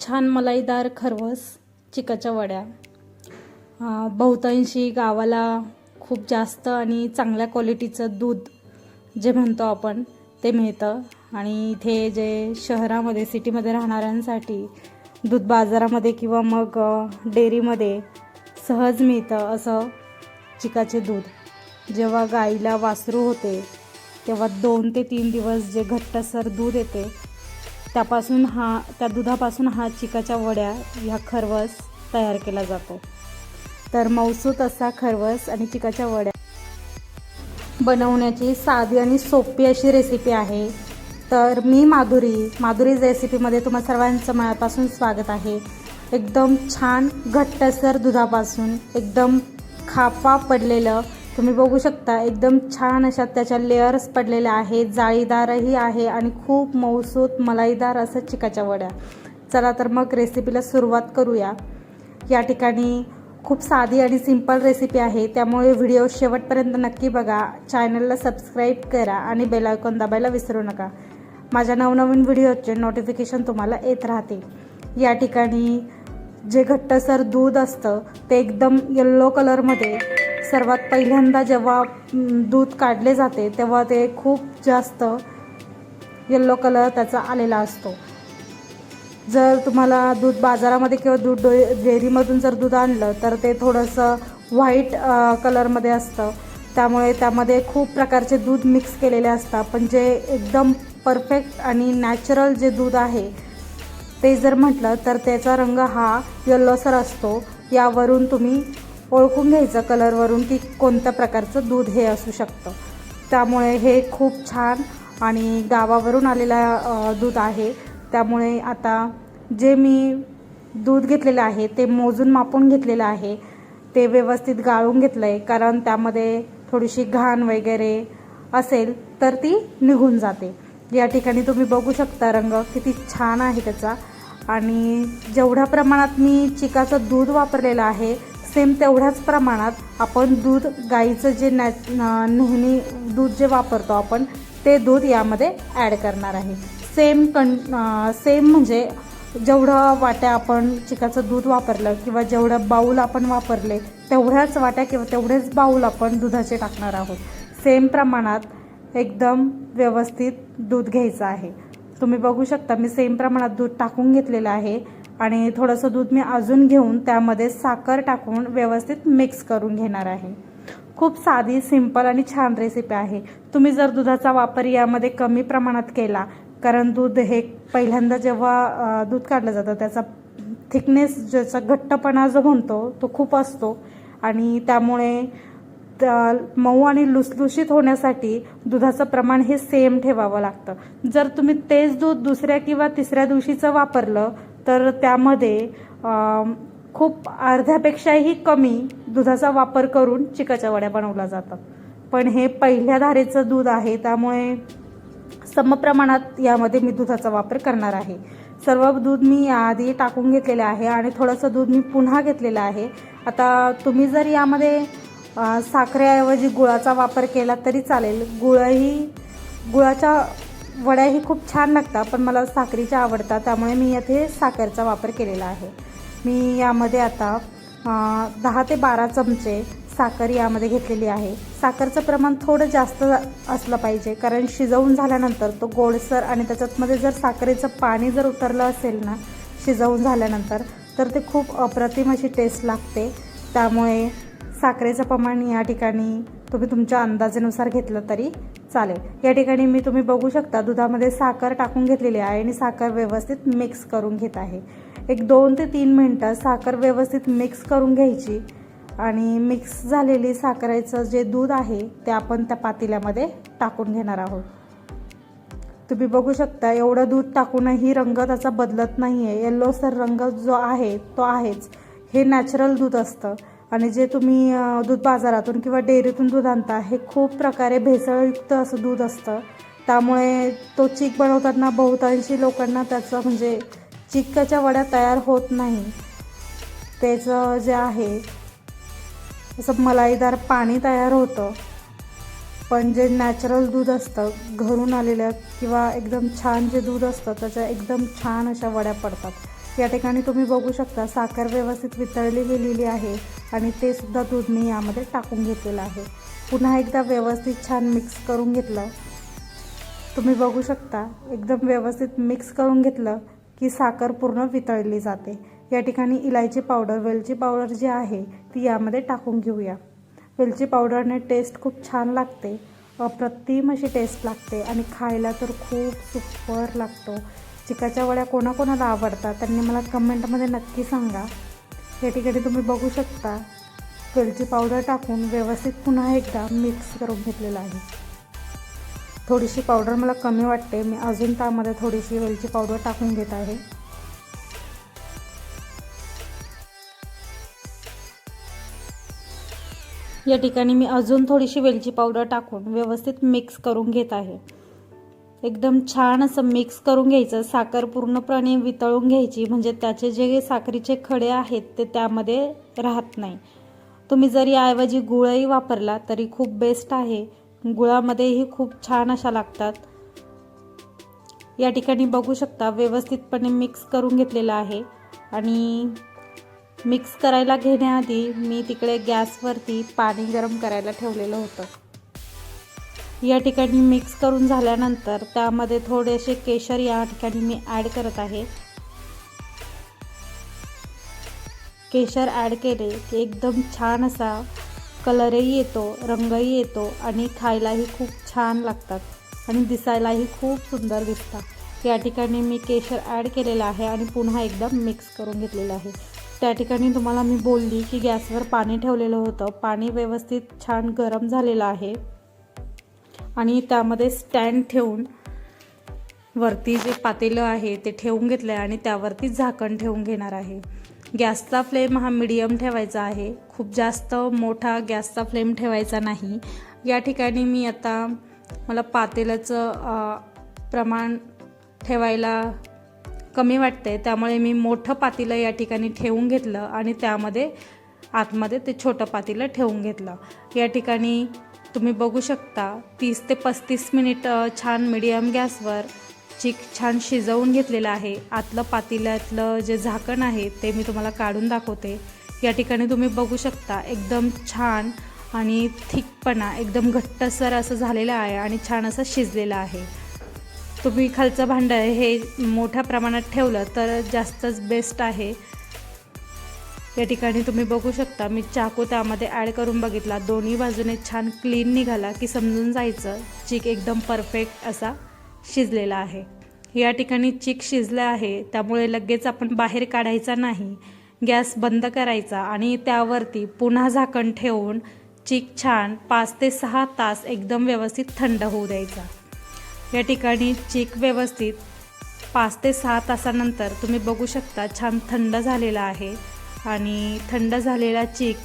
छान मलाईदार खरवस चिकाच्या वड्या. बहुतांशी गावाला खूप जास्त आणि चांगल्या क्वालिटीचं दूध जे म्हणतो आपण ते मिळतं. आणि इथे जे शहरामध्ये सिटीमध्ये राहणाऱ्यांसाठी दूध बाजारामध्ये किंवा मग डेअरीमध्ये सहज मिळतं असं चिकाचे दूध. जेव्हा गाईला वासरू होते तेव्हा दोन ते तीन दिवस जे घट्टसर दूध येते त्यापासून हा त्या दुधापासून हा चिकाच्या वड्या ह्या खरवस तयार केला जातो. तर मौसूत असा खरवस आणि चिकाच्या वड्या. बनवण्याची साधी आणि सोपी अशी रेसिपी आहे. तर मी माधुरी माधुरीज रेसिपीमध्ये तुम्हा सर्वांचं मनापासून स्वागत आहे. एकदम छान घट्टसर दुधापासून एकदम खापा पडलेलं तुम्ही बघू शकता एकदम छान अशा त्याच्या लेअर्स पडलेल्या आहेत. जाळीदारही आहे आणि खूप मौसूत मलाईदार असं चिकाच्या वड्या. चला तर मग रेसिपीला सुरुवात करूया. या ठिकाणी खूप साधी आणि सिंपल रेसिपी आहे. त्यामुळे व्हिडिओ शेवटपर्यंत नक्की बघा. चॅनलला सबस्क्राईब करा आणि बेल आयकॉन दाबायला विसरू नका. माझ्या नवनवीन व्हिडिओचे नोटिफिकेशन तुम्हाला येत राहते. या ठिकाणी जे घट्टसर दूध असतं ते एकदम येल्लो कलरमध्ये सर्वात पहिल्यांदा जेव्हा दूध काढले जाते तेव्हा ते खूप जास्त येल्लो कलर त्याचा आलेला असतो. जर तुम्हाला दूध बाजारामध्ये किंवा दूध डो डेअरीमधून जर दूध आणलं तर ते थोडंसं व्हाईट कलरमध्ये असतं. त्यामुळे त्यामध्ये खूप प्रकारचे दूध मिक्स केलेले असतात. पण जे एकदम परफेक्ट आणि नॅचरल जे दूध आहे ते जर म्हटलं तर त्याचा रंग हा येल्लोसर असतो. यावरून तुम्ही ओळखून घ्यायचं कलरवरून की कोणत्या प्रकारचं दूध हे असू शकतं. त्यामुळे हे खूप छान आणि गावावरून आलेला दूध आहे. त्यामुळे आता जे मी दूध घेतलेलं आहे ते मोजून मापून घेतलेलं आहे ते व्यवस्थित गाळून घेतलं आहे कारण त्यामध्ये थोडीशी घाण वगैरे असेल तर ती निघून जाते. या ठिकाणी तुम्ही बघू शकता रंग किती छान आहे त्याचा. आणि जेवढ्या प्रमाणात मी चिकाचं दूध वापरलेलं आहे सेम तेवढ्याच प्रमाणात आपण दूध गाईचं जे नॅ नेहमी दूध जे वापरतो आपण ते दूध यामध्ये ॲड करणार आहे. सेम कं सेम म्हणजे जेवढं वाट्या आपण चिकाचं दूध वापरलं किंवा जेवढं बाऊल आपण वापरले तेवढ्याच वाट्या किंवा तेवढेच बाऊल आपण दुधाचे टाकणार आहोत. सेम प्रमाणात एकदम व्यवस्थित दूध घ्यायचं आहे. तुम्ही बघू शकता मी सेम प्रमाणात दूध टाकून घेतलेलं आहे. आणि थोडंसं दूध मी अजून घेऊन त्यामध्ये साखर टाकून व्यवस्थित मिक्स करून घेणार आहे. खूप साधी सिंपल आणि छान रेसिपी आहे. तुम्ही जर दुधाचा वापर यामध्ये कमी प्रमाणात केला कारण दूध हे पहिल्यांदा जेव्हा दूध काढलं जातं त्याचा थिकनेस ज्याचा घट्टपणा जो म्हणतो तो खूप असतो. आणि त्यामुळे मऊ आणि लुसलुशीत होण्यासाठी दुधाचं प्रमाण हे सेम ठेवावं लागतं. जर तुम्ही तेच दूध दुसऱ्या किंवा तिसऱ्या दिवशीचं वापरलं तर त्यामध्ये खूप अर्ध्यापेक्षाही कमी दुधाचा वापर करून चिकाच्या वड्या बनवल्या जातात. पण हे पहिल्या धारेचं दूध आहे त्यामुळे समप्रमाणात यामध्ये मी दुधाचा वापर करणार आहे. सर्व दूध मी याआधी टाकून घेतलेलं आहे आणि थोडंसं दूध मी पुन्हा घेतलेलं आहे. आता तुम्ही जर यामध्ये साखरेऐवजी गुळाचा वापर केला तरी चालेल. गुळही गुळाच्या वड्याही खूप छान लागतात पण मला साखरीच्या आवडतात त्यामुळे मी येथे साखरचा वापर केलेला आहे. मी यामध्ये आता दहा ते बारा चमचे साखर यामध्ये घेतलेली आहे. साखरचं प्रमाण थोडं जास्त असलं पाहिजे कारण शिजवून झाल्यानंतर तो गोडसर आणि त्याच्यातमध्ये जर साखरेचं पाणी जर उतरलं असेल ना शिजवून झाल्यानंतर तर ते खूप अप्रतिम अशी टेस्ट लागते. त्यामुळे साखरेचं प्रमाण या ठिकाणी तुम्ही तुमच्या अंदाजेनुसार घेतलं तरी चालेल. या ठिकाणी मी तुम्ही बघू शकता दुधामध्ये साखर टाकून घेतलेली आहे आणि साखर व्यवस्थित मिक्स करून घेत आहे. एक दोन ते तीन मिनटं साखर व्यवस्थित मिक्स करून घ्यायची आणि मिक्स झालेली साखरेचं जे दूध आहे ते आपण त्या पातेल्यामध्ये टाकून घेणार आहोत. तुम्ही बघू शकता एवढं दूध टाकूनही रंग त्याचा बदलत नाही आहे येल्लोसर रंग जो आहे तो आहेच. हे नॅचरल दूध असतं. आणि जे तुम्ही दूध बाजारातून किंवा डेअरीतून दूध आणता हे खूप प्रकारे भेसळयुक्त असं दूध असतं. त्यामुळे तो चीक बनवताना बहुतांशी लोकांना त्याचं म्हणजे चिक्काच्या वड्या तयार होत नाही. त्याचं जे आहे असं मलाईदार पाणी तयार होतं. पण जे नॅचरल दूध असतं घरून आलेलं किंवा एकदम छान जे दूध असतं त्याच्या एकदम छान अशा वड्या पडतात. या ठिकाणी तुम्ही बघू शकता साखर व्यवस्थित वितळली गेलेली आहे आणि ते सुद्धा दूध मी यामध्ये टाकून घेतलेलं आहे. पुन्हा एकदा व्यवस्थित छान मिक्स करून घेतलं. तुम्ही बघू शकता एकदम व्यवस्थित मिक्स करून घेतलं की साखर पूर्ण वितळली जाते. या ठिकाणी इलायची पावडर वेलची पावडर जी आहे ती यामध्ये टाकून घेऊया. वेलची पावडरने टेस्ट खूप छान लागते. अप्रतिम अशी टेस्ट लागते आणि खायला तर खूप सुपर लागतो. चिकाच्या वड्या कोणाकोणाला आवडतात त्यांनी मला कमेंटमध्ये नक्की सांगा. या ठिकाणी तुम्ही बघू शकता. वेलची पावडर टाकून व्यवस्थित पुन्हा एकदा मिक्स करून घेतलेलं आहे. थोडीशी पावडर मला कमी वाटते. मी अजून त्यामध्ये थोडीशी वेलची पावडर टाकून घेत आहे. या ठिकाणी मी अजून थोडीशी वेलची पावडर टाकून व्यवस्थित मिक्स करून घेत आहे. एकदम छान असं मिक्स करून घ्यायचं. साखर पूर्णपणे वितळून घ्यायची. म्हणजे त्याचे जे साखरीचे खडे आहेत ते त्यामध्ये राहत नाही. तुम्ही जर याऐवजी गुळही वापरला तरी खूप बेस्ट आहे. गुळामध्येही खूप छान अशा लागतात. या ठिकाणी बघू शकता व्यवस्थितपणे मिक्स करून घेतलेलं आहे. आणि मिक्स करायला घेण्याआधी मी तिकडे गॅसवरती पाणी गरम करायला ठेवलेलं होतं. या ठिकाणी मिक्स करून झाल्यानंतर त्यामध्ये थोडेसे केशर या ठिकाणी मी ॲड करत आहे. केशर ॲड केले की एकदम छान असा कलरही येतो रंगही येतो आणि खायलाही खूप छान लागतात आणि दिसायलाही खूप सुंदर दिसतात. या ठिकाणी मी केशर ॲड केलेलं आहे आणि पुन्हा एकदम मिक्स करून घेतलेलं आहे. त्या ठिकाणी तुम्हाला मी बोलली की गॅसवर पाणी ठेवलेलं होतं. पाणी व्यवस्थित छान गरम झालेलं आहे. आणि त्यामध्ये स्टँड ठेवून वरती जे पातेलं आहे ते ठेवून घेतलं आहे आणि त्यावरती झाकण ठेवून घेणार आहे. गॅसचा फ्लेम हा मिडियम ठेवायचा आहे. खूप जास्त मोठा गॅसचा फ्लेम ठेवायचा नाही. या ठिकाणी मी आता मला पातेल्याचं प्रमाण ठेवायला कमी वाटते त्यामुळे मी मोठं पातेलं या ठिकाणी ठेवून घेतलं आणि त्यामध्ये आतमध्ये ते छोटं पातेलं ठेवून घेतलं. या ठिकाणी तुम्ही बघू शकता तीस ते पस्तीस मिनिट छान मिडियम गॅसवर चिक छान शिजवून घेतलेलं आहे. आतलं पातेल्यातलं जे झाकण आहे ते मी तुम्हाला काढून दाखवते. या ठिकाणी तुम्ही बघू शकता एकदम छान आणि थिकपणा एकदम घट्टसर असं झालेलं आहे आणि छान असं शिजलेलं आहे. तुम्ही खालचं भांडं हे मोठ्या प्रमाणात ठेवलं तर जास्तच बेस्ट आहे. या ठिकाणी तुम्ही बघू शकता मी चाकू त्यामध्ये ॲड करून बघितला. दोन्ही बाजूने छान क्लीन निघाला की समजून जायचं चिक एकदम परफेक्ट असा शिजलेला आहे. या ठिकाणी चिक शिजलं आहे त्यामुळे लगेच आपण बाहेर काढायचा नाही गॅस बंद करायचा आणि त्यावरती पुन्हा झाकण ठेवून चिक छान पाच ते सहा तास एकदम व्यवस्थित थंड होऊ द्यायचा. या ठिकाणी चिक व्यवस्थित पाच ते सहा तासानंतर तुम्ही बघू शकता छान थंड झालेला आहे. आणि थंड झालेला चिक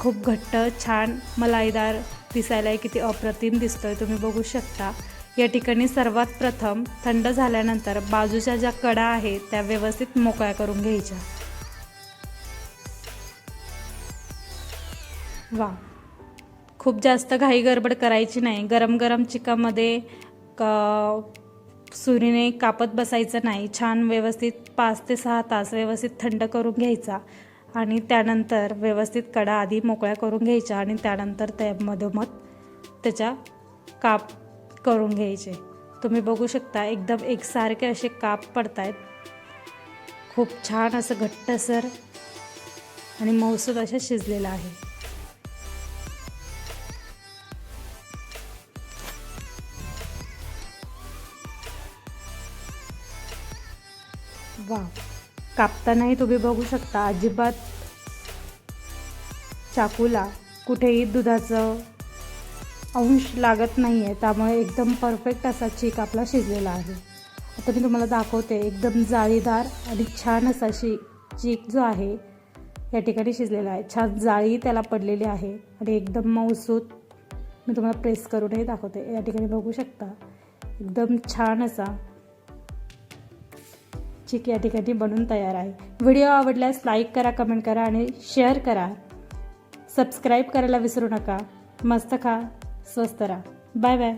खूप घट्ट छान मलाईदार दिसायला किती अप्रतिम दिसतोय. तुम्ही बघू शकता. या ठिकाणी सर्वात प्रथम थंड झाल्यानंतर बाजूच्या ज्या कडा आहेत त्या व्यवस्थित मोकळ्या करून घ्यायच्या. वा. खूप जास्त घाई गडबड करायची नाही. गरम गरम चिकामध्ये का सुरीने कापत बसायचं नाही. छान व्यवस्थित पाच ते सहा तास व्यवस्थित थंड करून घ्यायचा. आणि त्यानंतर व्यवस्थित कडा आधी मोकळ्या करून घ्यायच्या आणि त्यानंतर त्या मधोमध त्याच्या काप करून घ्यायचे. तुम्ही बघू शकता एकदम एकसारखे असे काप पडत आहेत खूप छान असं घट्टसर आणि मौसूद असं शिजलेलं आहे. कापतानाही तुम्ही बघू शकता अजिबात चाकूला कुठेही दुधाचं अंश लागत नाही आहे त्यामुळे एकदम परफेक्ट असा चीक आपला शिजलेला आहे. आता मी तुम्हाला दाखवते एकदम जाळीदार आणि छान असा शी चीक जो आहे या ठिकाणी शिजलेला आहे. छान जाळी त्याला पडलेली आहे आणि एकदम मऊसूत मी तुम्हाला प्रेस करूनही दाखवते. या ठिकाणी बघू शकता एकदम छान असा चिक या ठिकाणी बनून तयार आहे. व्हिडिओ आवडल्यास लाईक करा कमेंट करा आणि शेअर करा. सबस्क्राईब करायला विसरू नका. मस्त खा स्वस्त राहा. Bye bye.